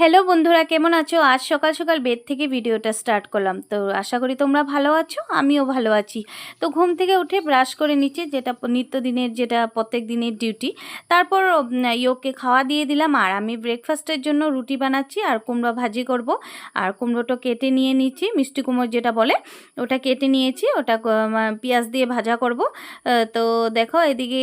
Hello বন্ধুরা, কেমন আছো? আজ সকাল সকাল বেড থেকে ভিডিওটা স্টার্ট করলাম। তো আশা করি তোমরা ভালো আছো, আমিও ভালো আছি। তো ঘুম থেকে উঠে ব্রাশ করে নিচ্ছি যেটা নিত্যদিনের যেটা প্রত্যেক দিনের ডিউটি, তারপর ইয়োকে খাওয়া দিয়ে দিলাম। আর আমি ব্রেকফাস্টের জন্য রুটি বানাচ্ছি, আর কুমড়ো ভাজি করব। আর কুমড়োটা কেটে নিয়ে নিচ্ছি, মিষ্টি কুমড়ো যেটা বলে, ওটা কেটে নিয়েছি। ওটা পেঁয়াজ দিয়ে ভাজা করব। তো দেখো, এদিকে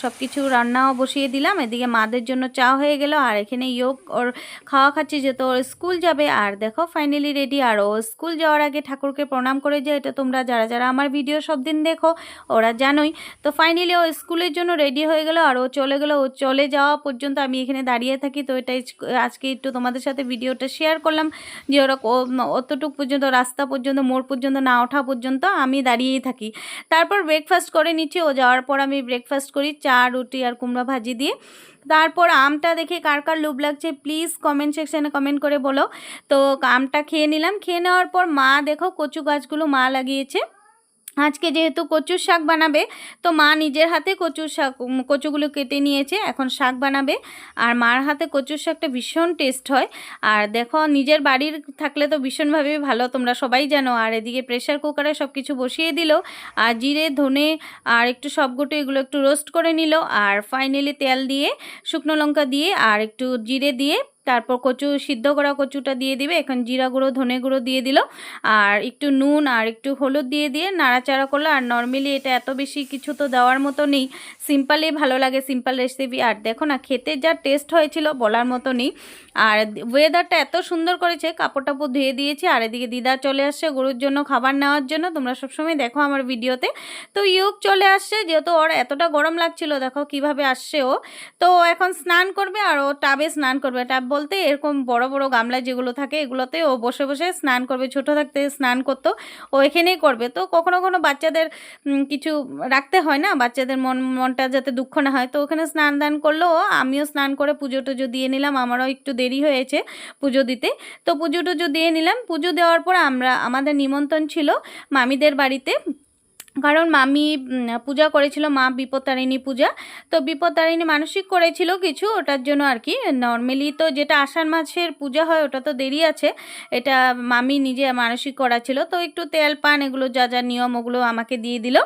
সব কিছু রান্নাও বসিয়ে দিলাম। এদিকে মাদের জন্য চা হয়ে গেল। আর এখানে ইয়োগ ওর খাওয়া খাচ্ছি যে তো স্কুল যাবে। আর দেখো ফাইনালি রেডি আর ও স্কুল যাওয়ার আগে ঠাকুরকে প্রণাম করে যায় এটা তোমরা যারা যারা আমার ভিডিও সব দিন দেখো, ওরা জানোই। তো ফাইনালি ও স্কুলের জন্য রেডি হয়ে গেল। আর ও চলে গেলো। ও চলে যাওয়া পর্যন্ত আমি এখানে দাঁড়িয়ে থাকি। তো এটাই আজকে একটু তোমাদের সাথে ভিডিওটা শেয়ার করলাম। যে ওরা অতটুকু পর্যন্ত, রাস্তা পর্যন্ত, মোড় পর্যন্ত, না ওঠা পর্যন্ত আমি দাঁড়িয়েই থাকি। তারপর ব্রেকফাস্ট করে নিচ্ছি। ও যাওয়ার পর আমি ব্রেকফাস্ট করি। চা, রুটি আর কুমড়া ভাজি দিয়ে। তারপর আমটা দেখে কার কার লোভ লাগছে প্লিজ কমেন্ট সেকশানে কমেন্ট করে বলো। তো আমটা খেয়ে নিলাম, খেয়ে নেওয়ার পর মা দেখো কচু গাছগুলো মা লাগিয়েছে। আজকে যেহেতু কচুর শাক বানাবে, তো মা নিজের হাতে কচুর শাক কচুগুলো কেটে নিয়েছে, এখন শাক বানাবে। আর মার হাতে কচুর শাকটা ভীষণ টেস্ট হয়। আর দেখো, নিজের বাড়ির থাকলে তো ভীষণভাবে ভালো, তোমরা সবাই জানো। আর এদিকে প্রেশার কুকারে সব কিছু বসিয়ে দিল। আর জিরে, ধনে, আর একটু সবগুটো এগুলো একটু রোস্ট করে নিল। আর ফাইনালি তেল দিয়ে, শুকনো লঙ্কা দিয়ে, আর একটু জিরে দিয়ে তারপর কচু, সিদ্ধ করা কচুটা দিয়ে দিবে। এখন জিরা গুঁড়ো, ধনে গুঁড়ো দিয়ে দিল। আর একটু নুন আর একটু হলুদ দিয়ে দিয়ে নাড়াচাড়া করল। আর নর্মালি এটা এত বেশি কিছু তো দেওয়ার মতো নেই। সিম্পলই ভালো লাগে, সিম্পল রেসিপি আর দেখো না, খেতে যা টেস্ট হয়েছিল বলার মতো নেই। আর ওয়েদারটা এত সুন্দর করেছে কাপড় টাপড় ধুয়ে দিয়েছে। আর এদিকে দিদা চলে আসছে গরুর জন্য খাবার নেওয়ার জন্য। তোমরা সবসময় দেখো আমার ভিডিওতে। তো ইউক চলে আসছে, যেহেতু ওর এতটা গরম লাগছিল, দেখো কীভাবে আসছে ও। তো এখন স্নান করবে আর ও টাবে স্নান করবে। টাব বলতে এরকম বড় বড় গামলা যেগুলো থাকে, এগুলোতে ও বসে বসে স্নান করবে। ছোট থাকতে স্নান করতো। ও এখানেই করবে। তো কখনো কখনো বাচ্চাদের কিছু রাখতে হয় না? বাচ্চাদের মন, মনটা যাতে দুঃখ না হয়। তো ওখানে স্নান, দান করল। আমিও স্নান করে পুজো টুজো দিয়ে নিলাম। আমারও একটু দেরি হয়েছে পুজো দিতে। তো পুজো টুজো দিয়ে নিলাম। পুজো দেওয়ার পর আমরা, আমাদের নিমন্ত্রণ ছিল মামিদের বাড়িতে। কারণ মামি পূজা করেছিল, মা বিপত্তারিণী পূজা। তো বিপত্তারিণী মানসিক করেছিল কিছু, ওটার জন্য আর কি। নর্মালি তো যেটা আষাঢ় মাসের পূজা হয়, ওটা তো দেরি আছে। এটা মামি নিজে মানসিক করা ছিল তো একটু তেল, পান এগুলো যা যা নিয়ম, ওগুলো আমাকে দিয়ে দিল।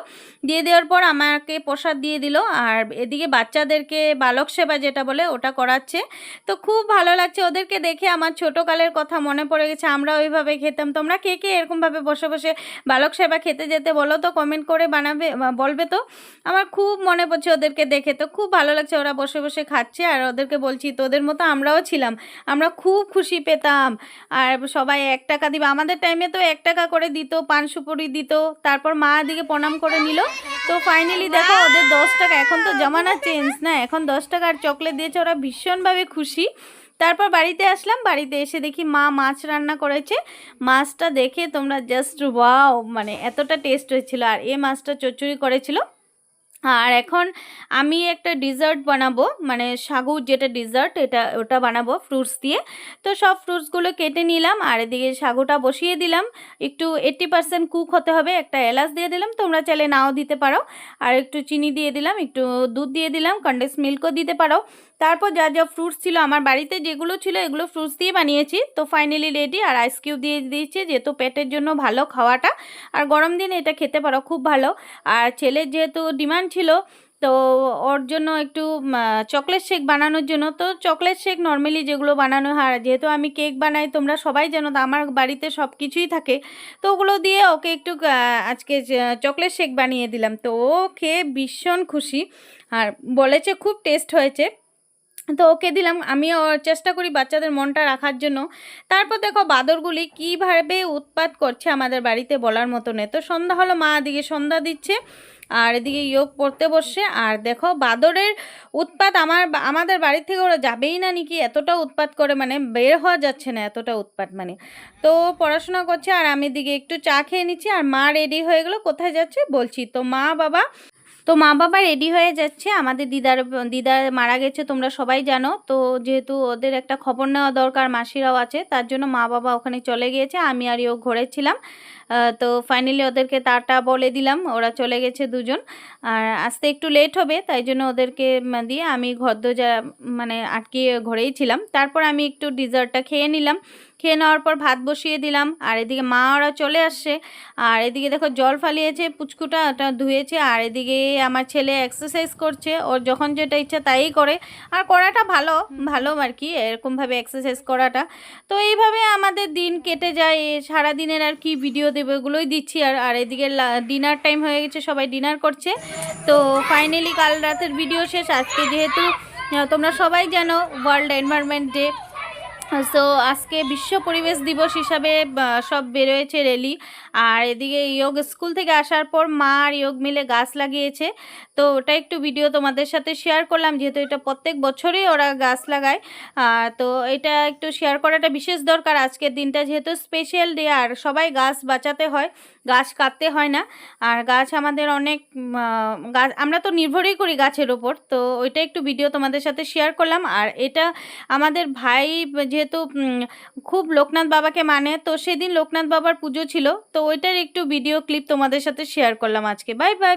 দিয়ে দেওয়ার পর আমাকে প্রসাদ দিয়ে দিল। আর এদিকে বাচ্চাদেরকে বালক সেবা যেটা বলে, ওটা করাচ্ছে। তো খুব ভালো লাগছে। ওদেরকে দেখে আমার ছোটোকালের কথা মনে পড়ে গেছে। আমরা ওইভাবে খেতাম। তোমরা কে কে এরকমভাবে বসে বসে বালক সেবা খেতে যেতে বলো তো কমেন্ট করে বানাবে বলবে তো। আমার খুব মনে পড়ছে ওদেরকে দেখে তো। খুব ভালো লাগছে ওরা বসে বসে খাচ্ছে আর ওদেরকে বলছি, তোদের মতো আমরাও ছিলাম। আমরা খুব খুশি পেতাম। আর সবাই এক টাকা দিবে। আমাদের টাইমে তো এক টাকা করে দিত, পান সুপুরি দিত। তারপর মা দিকে প্রণাম করে নিল। তো ফাইনালি দেখো ওদের দশ টাকা, এখন তো জমানা চেঞ্জ না, এখন দশ টাকার চকলেট দিয়েছে। ওরা ভীষণভাবে খুশি। তারপর বাড়িতে আসলাম। বাড়িতে এসে দেখি মা মাছ রান্না করেছে। মাছটা দেখে তোমরা জাস্ট ওয়াও মানে এতটা টেস্ট হয়েছিল। আর এই মাছটা চচ্চড়ি করেছিল। আর এখন আমি একটা ডিজার্ট বানাবো। মানে সাগু যেটা ডিজার্ট এটা, ওটা বানাবো ফ্রুটস দিয়ে। তো সব ফ্রুটসগুলো কেটে নিলাম। আর এদিকে সাগুটা বসিয়ে দিলাম। একটু এইট্টি পার্সেন্ট কুক হতে হবে। একটা এলাচ দিয়ে দিলাম। তোমরা চাইলে নাও দিতে পারো। আর একটু চিনি দিয়ে দিলাম। একটু দুধ দিয়ে দিলাম। কন্ডেন্স মিল্কও দিতে পারো। তারপর যা যা ফ্রুটস ছিল আমার বাড়িতে, যেগুলো ছিল এগুলো ফ্রুটস দিয়ে বানিয়েছি। তো ফাইনালি রেডি আর আইস কিউব দিয়ে দিয়েছি, যেহেতু পেটের জন্য ভালো খাওয়াটা। আর গরম দিনে এটা খেতে পারো, খুব ভালো। আর ছেলের যেহেতু ডিমান্ড ছিল, তো ওর জন্য একটু চকলেট শেক বানানোর জন্য। তো চকলেট শেক নর্মালি যেগুলো বানানো হয়, আর যেহেতু আমি কেক বানাই, তোমরা সবাই জানো, তো আমার বাড়িতে সব কিছুই থাকে। তো ওগুলো দিয়ে ওকে একটু আজকে চকলেট শেক বানিয়ে দিলাম। তো ও খেয়ে ভীষণ খুশি। আর বলেছে খুব টেস্ট হয়েছে। তো ওকে দিলাম। আমিও চেষ্টা করি বাচ্চাদের মনটা রাখার জন্য। তারপর দেখো বাদরগুলি কীভাবে উৎপাত করছে আমাদের বাড়িতে বলার মতো নেই। তো সন্ধ্যা হলো, মা এদিকে সন্ধ্যা দিচ্ছে আর এদিকে যোগ পড়তে বসছে। আর দেখো বাদরের উৎপাত আমার আমাদের বাড়ি থেকে ওরা যাবেই না নাকি? এতটা উৎপাত করে মানে বের হওয়া যাচ্ছে না এতটা উৎপাত মানে। তো পড়াশোনা করছে আর আমি দিকে একটু চা খেয়ে নিচ্ছি। আর মা রেডি হয়ে গেলো, কোথায় যাচ্ছে বলছি। তো মা, বাবা তো মা বাবা রেডি হয়ে যাচ্ছে। আমাদের দিদার দিদার মারা গেছে, তোমরা সবাই জানো। তো যেহেতু ওদের একটা খবর নেওয়া দরকার, মাসিরাও আছে, তার জন্য মা বাবা ওখানে চলে গিয়েছে, আমি আর ও ঘরে ছিলাম তো ফাইনালি ওদেরকে টাটা বলে দিলাম, ওরা চলে গেছে দুজন। আর আসতে একটু লেট হবে, তাই জন্য ওদেরকে দিয়ে আমি ঘর দরজা মানে আটকে ঘরেই ছিলাম। তারপর আমি একটু ডিজার্টটা খেয়ে নিলাম। খেয়ে নেওয়ার পর ভাত বসিয়ে দিলাম। আর এদিকে মা ওরা চলে আসছে। আর এদিকে দেখো জল ফালিয়েছে, পুচকুটা ওটা ধুয়েছে। আর এদিকে আমার ছেলে এক্সারসাইজ করছে। ওর যখন যেটা ইচ্ছা তাই করে। আর করাটা ভালো ভালো আর কি, এরকমভাবে এক্সারসাইজ করাটা। তো এইভাবে আমাদের দিন কেটে যায়। সারাদিনের আর কি ভিডিও দেবো এগুলোই দিচ্ছি আর আর এদিকে ডিনার টাইম হয়ে গেছে, সবাই ডিনার করছে। তো ফাইনালি কাল রাতের ভিডিও শেষ। আজকে যেহেতু তোমরা সবাই জানো ওয়ার্ল্ড এনভায়রনমেন্ট ডে তো আজকে বিশ্ব পরিবেশ দিবস হিসাবে সব বেরোয়েছে রেলি আর এদিকে ইয়োগ স্কুল থেকে আসার পর মা আর ইয়োগ মিলে গাছ লাগিয়েছে। তো, ওটা একটু ভিডিও তোমাদের সাথে শেয়ার করলাম, যেহেতু এটা প্রত্যেক বছরই ওরা গাছ লাগায়। তো, এটা একটু শেয়ার করাটা বিশেষ দরকার। আজকের দিনটা যেহেতু স্পেশাল ডে আর সবাই গাছ বাঁচাতে হয়, গাছ কাটতে হয় না। আর গাছ আমাদের অনেক গাছ আমরা তো নির্ভরই করি গাছের ওপর। তো, ওইটা একটু ভিডিও তোমাদের সাথে শেয়ার করলাম। আর এটা আমাদের ভাই যেহেতু খুব লোকনাথ বাবাকে মানে তো সেদিন লোকনাথ বাবার পুজো ছিল। তো ওইটার একটু ভিডিও ক্লিপ তোমাদের সাথে শেয়ার করলাম আজকে। Bye bye